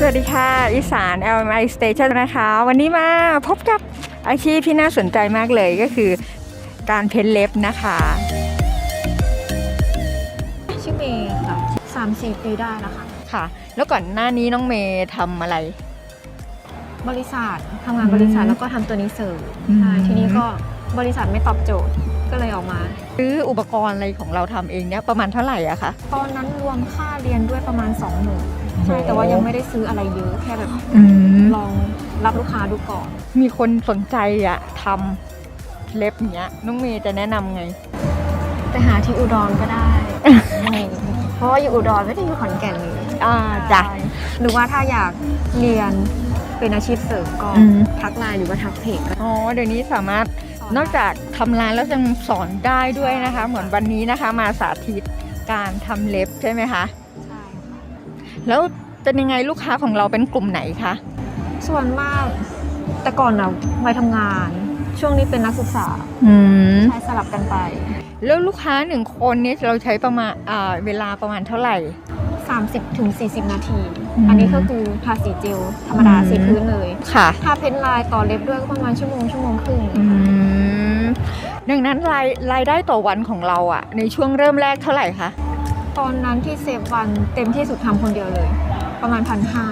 สวัสดีค่ะอีสาน LMI Station นะคะ วันนี้มาพบกับอาชีพที่น่าสนใจมากเลยก็คือการเพ้นเล็บนะคะ ชื่อเมย์ค่ะสามสี่ปีได้แล้วค่ะ ค่ะ แล้วก่อนหน้านี้น้องเมย์ทำอะไร บริษัททำงานบริษัทแล้วก็ทำตัวนี้เสริมอืม ใช่ทีนี้ก็บริษัทไม่ตอบโจทย์ก็เลยออกมา ซื้ออุปกรณ์อะไรของเราทำเองเนี่ยประมาณเท่าไหร่อะคะ ตอนนั้นรวมค่าเรียนด้วยประมาณ2องหมื่น ใช่โอ้แต่ว่ายังไม่ได้ซื้ออะไรเยอะแค่แบบอืมลองรับลูกค้าดูก่อน มีคนสนใจอะทำเล็บอย่างเนี้ยน้องเมย์จะแนะนำไง ไปหาที่อุดรก็ได้ เพราะว่าอยู่อุดรไม่ได้อยู่ขอนแก่นเลยอ่าจ้ะใช่หรือว่าถ้าอยากเรียนเป็นอาชีพเสริมก็อืม ทักไลน์หรือว่าทักเพจก็อ๋อเดี๋ยวนี้สามารถนอกจากทำร้านแล้วยังสอนได้ด้วยนะคะ เหมือนวันนี้นะคะ มาสาธิตการทำเล็บใช่ไหมคะใช่ค่ะ แล้วเป็นยังไงลูกค้าของเราเป็นกลุ่มไหนคะ ส่วนมากแต่ก่อนนะวัยทำงาน ช่วงนี้เป็นนักศึกษาอืม ใช้สลับกันไป แล้วลูกค้าหนึ่งคนนี้เราใช้ประมาณอ่าเวลาประมาณเท่าไหร่ 30ถึง40 นาที อืม อันนี้ก็คือทาสีเจลธรรมดาอืมสีพื้นเลย ค่ะทาเพ้นท์ลายต่อเล็บด้วยก็ประมาณชั่วโมงชั่วโมงครึ่งอืม ดังนั้นรายรายได้ต่อวันของเราอะในช่วงเริ่มแรกเท่าไหร่คะ ตอนนั้นที่เซฟวันเต็มที่สุดทำคนเดียวเลย ประมาณพันห้า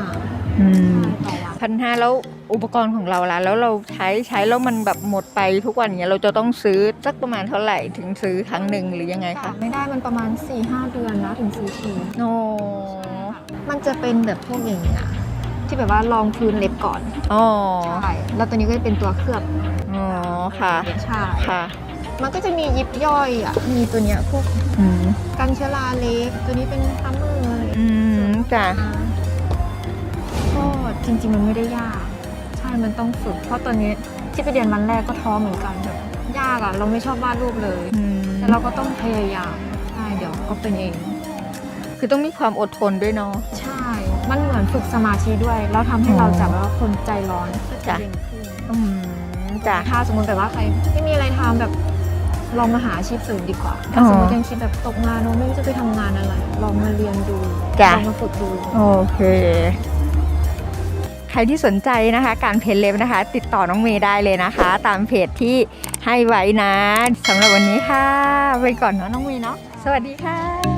อืมต่อวันพันห้าแล้วอุปกรณ์ของเราล่ะแล้วเราใช้ใช้แล้วมันแบบหมดไปทุกวันเนี้ยเราจะต้องซื้อสักประมาณเท่าไหร่ถึงซื้อครั้งหนึ่งหรือยังไงคะไม่ได้มันประมาณ4-5เดือนนะถึงซื้อทีโอ้มันจะเป็นแบบพวกอย่างเงี้ยที่แบบว่าลองพื้นเล็บก่อนอ๋อใช่แล้วตัวนี้ก็จะเป็นตัวเคลือบอ๋อค่ะใช่ค่ะ มันก็จะมียิบย่อยอะ มีตัวเนี้ยพวกอืมกันเชื้อราเล็บตัวนี้เป็นทัมเมอร์อะไรอืมจ้ะก็จริง ๆ มันไม่ได้ยาก ใช่ มันต้องฝึก เพราะตอนนี้ที่ไปเรียนวันแรกก็ท้อเหมือนกันแบบยากอะ เราไม่ชอบวาดรูปเลย อืมแต่เราก็ต้องพยายามใช่เดี๋ยวก็เป็นเอง คือต้องมีความอดทนด้วยเนาะ ใช่ มันเหมือนฝึกสมาธิด้วย แล้วทำให้เราอ๋อจากแบบว่าคนใจร้อนก็จะจ้ะ เย็นขึ้น อืมจ้ะถ้าสมมติแบบว่าใครไม่มีอะไรทำแบบ ลองมาหาอาชีพเสริมดีกว่าถ้าอ๋อสมมติยังคิดแบบตกงานเราไม่รู้จะไปทำงานอะไร ลองมาเรียนดู จ้ะ ลองมาฝึกดู โอเค ใครที่สนใจนะคะ การเพ้นเล็บนะคะ ติดต่อน้องเมย์ได้เลยนะคะ ตามเพจที่ให้ไว้นะสำหรับวันนี้ค่ะ ไปก่อนเนาะน้องเมย์เนาะสวัสดีค่ะ